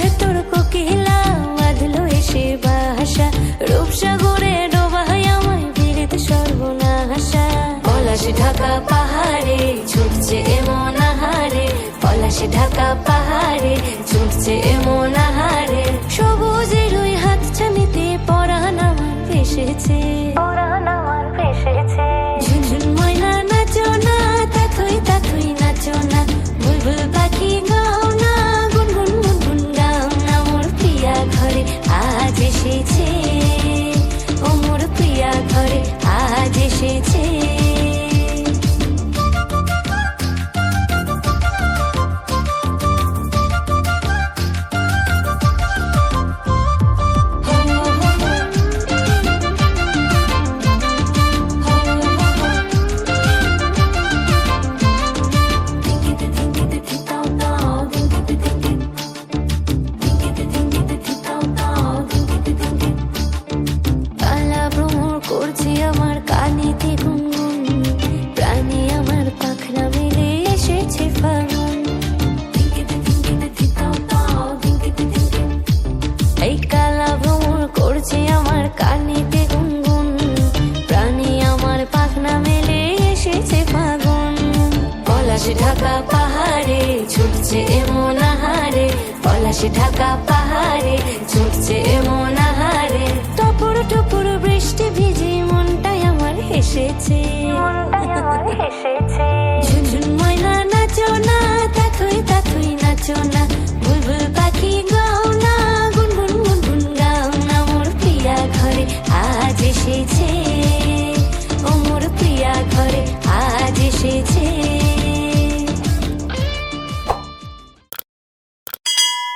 ভেতর কোকিলা, বাঁধলো এসে বাসা রূপসাগরে ডোবায় আমায় বিড়িতে সর্বনাশা। পলাশ ঢাকা পাহাড়ে ছুটছে এমন আহারে, পলাশ ঢাকা পাহাড়ে ছুটছে এমন এসেছে। ও মোর প্রিয়া ঘরে আজ এসেছে। এই কালা করছে আমার আমার পাখনা এসেছে ফাগুন। ঢাকা পাহাড়ে ছুটছে এমন ঢাকা পাহাড়ে ছুটছে এমন আহারে। টপুর টপুর বৃষ্টি ভিজে মনটাই আমার হেসেছে। মনটাই আমার হেসেছে।